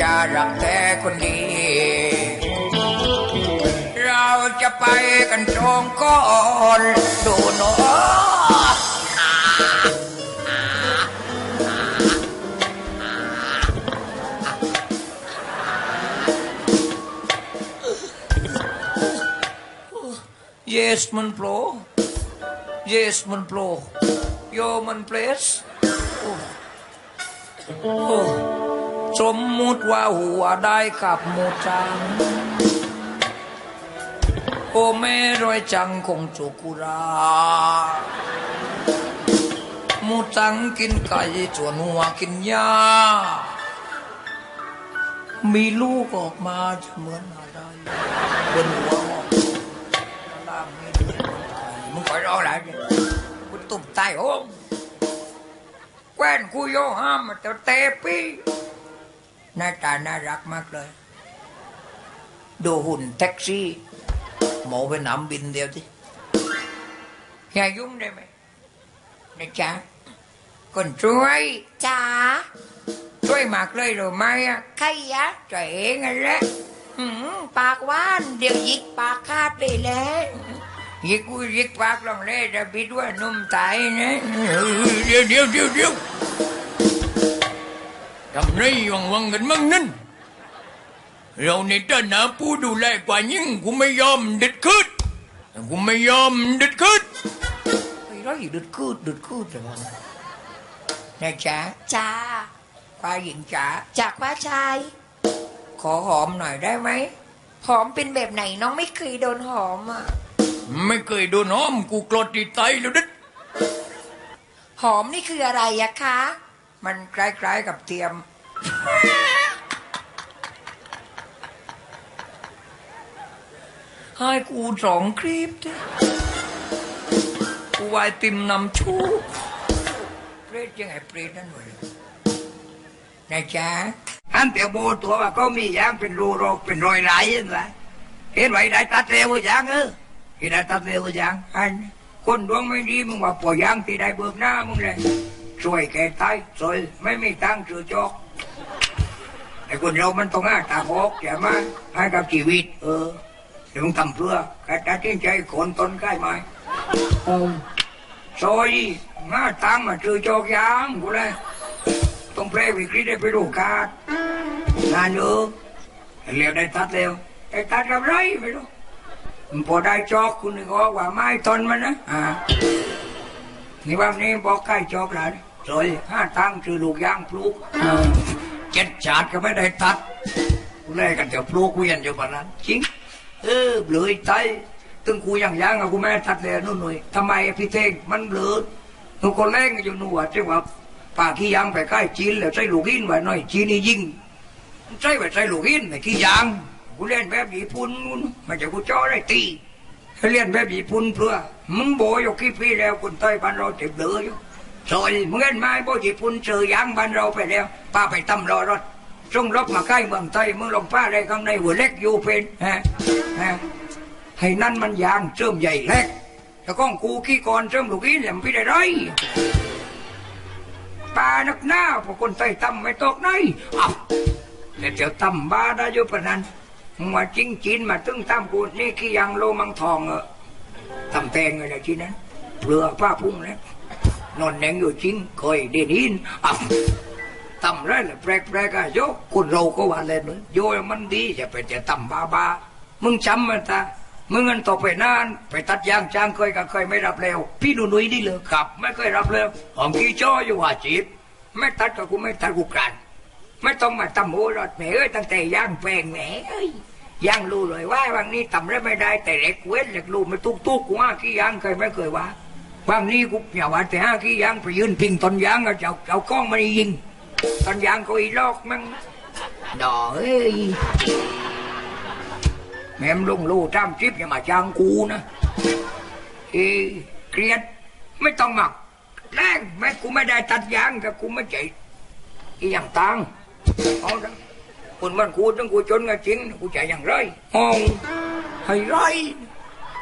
จะรักแท้คนดี เราจะไปกันตรงก่อนดูหนอเยสมันโปร Yes มันโปรโยมันเพลสโอ้ สมมุติว่าหัวได้กับหมูจัง โอแม่รวยจังคงจุกุราหมูจังกินไก่จวนหัวกินหญ้ามีลูกออกมาจะเหมือนอะไรบนหัวออกล่างวัวมึงคอยรออะไรเนี่ยกูตุบตายโอ้งแกว้นกูโยห้ามมาแต่เตะปี หน้าตาน่ารักมากเลย ดูหุ่นแท็กซี่ หมอไปหนำบินเดียวสิอย่ายุ่งได้ไหมนะจ๊ะคนช่วยจ๋าช่วยมากเลยหรือไม่อะใครยะจะเองนั่นแหละหืมปากหว่านเดี๋ยวหยิกปากคาดไปแล้วยิกกูยิกปากลองเล่จะบิดว่านุ่มตายนะเดี๋ยวเดี๋ยวเดี๋ยวเดี๋ยว ทำไรวังวังกันมั่งนั่นเราในฐานะผู้ดูแลกว่ายิ่งกูไม่ยอมเด็ดขึ้นกูไม่ยอมเด็ดขึ้นไอ้ไรเด็ดขึ้นเด็ดขึ้นจะมันนะจ๊ะจ้าควายหญิงจ๋าจากว่าชาย ขอหอมหน่อยได้ไหมหอมเป็นแบบไหนน้องไม่เคยโดนหอมอะ ไม่เคยโดนหอมกูกรดติดไตแล้วดิหอมนี่คืออะไรอะคะ มันคล้ายๆกับเทียม ให้กูสองคลิปดิกูวายติมนำชูเปรตยังไงเปรตนั่นเลยนะจ๊ะอันเตียวโบตัวว่าก็มีอย่างเป็นรูโรคเป็นรอยไหลนั่นแหละเห็นไว้ได้ตัดเร็วอย่างเออเห็นได้ตัดเร็วอย่างอันคนดวงไม่ดีมึงว่าปล่อยยางที่ได้เบิกหน้ามึงเลย ช่วยแกตายสวยไม่มีตังค์ซื้อจอกไอ้คนเรามันต้องหาตาหอกใช่ไหมให้กับชีวิต เออเดี๋ยวมึงทำเพื่อแกตัดสินใจขนตนใกล้ไหมโอ้ซอยหาตังค์มาซื้อจอกยางกูเลยต้องแปลวิกฤตได้ไปดูการงานเยอะเร็วได้ตัดเร็วได้ตัดกับไรไม่รู้มันพอได้จอกคุณนึกว่าไม้ตนมันนะอ่านี่ว่านี้บอกใกล้จอกแล้ว สวยห้าตั้งคือลูกย่างปลูกเจ็ดชาติก็ไม่ได้ตัดกูเลยกันจะปลูกเวียนอยู่ปานนั้นจริง เออเบลยใจตึงกูย่างยังอะกูไม่ตัดเลยนู่นหน่อยทำไมพี่เท่งมันเบลอหนูคนแรกอยู่หนูอะที่ว่าป่าขี้ยางไปใกล้จีนแล้วใส่ลูกหินไว้หน่อยจีนนี่ยิงใส่ไว้ใส่ลูกหินในขี้ยางกูเล่นแบบญี่ปุ่นมันจะกูจ่อได้ตีเล่นแบบญี่ปุ่นเพื่อมึงโบยู่กี่ปีแล้วคนใต้บ้านเราเจ็บเดืออยู่ ซอยมึงเห็นไหมโบญี่ปุ่นเจอยางบ้านเราไปแล้วป้าไปตำรอรถส่งรถมาใกล้เมืองไทยมึงลงป้าอะไรข้างในหัวเล็กอยู่เป็นฮะฮะให้นั่นมันยางเชื่อมใหญ่เล็กแล้วก็กูขี้ก่อนเชื่อมลูกหินแหลมพี่ได้ไรปลานักหน้าพวกคนใส่ตำไม่ตกไหนแต่เดี๋ยวตำบ้าได้ยุปนั้นมึงมาจิ้งจีนมาตึ้งตำกูนี่ขี้ยังโลมังทองเออตำแตงอะไรที่นั้นเรือป้าพุ่งแล้ว นอนแหนงอยู่จริงเคยเด่นหินอ้าวตำไรเลยแปลกแปลกอะโยกคนเราก็ว่าเล่นเลยโยมันดีจะไปจะตำบ้าบ้ามึงจำมันตามึงเงินต่อไปนาน ไปตัดยางจ้างเคยก็เคยไม่รับแล้ว พี่หนุ่ยนี่เลยขับ ไม่เคยรับแล้วหอมกี้จ้ออยู่ว่าจีบไม่ตัดก็กูไม่ตัดกูกันไม่ต้องมาตำโหรถแหมเอ้ยตั้งแต่ย่างแปลงแหมเอ้ยย่างรู้เลยว่าวันนี้ตำแล้ไม่ได้แต่เล็กเว้นเล็กรู้ไม่ตุกตุกกูว่าขี้ยางเคยไม่เคยว่า วันนี้กูอย่าว่าแต่ห้าขี้ยางไปยืนพิงต้นยางก็จะเอาก้องมายิงต้นยางก็อีลอกมั้งดอเอ้ยแม่มลุงลู่จ้ำจิ๊บอย่ามาจ้างกูนะเอ้เครียดไม่ต้องหมักแรงแม่กูไม่ได้ตัดยางกับกูไม่ใจอีอย่างตังเอาละคนมันกูต้องกูจนก็จริงกูใจอย่างไรห้องให้ไร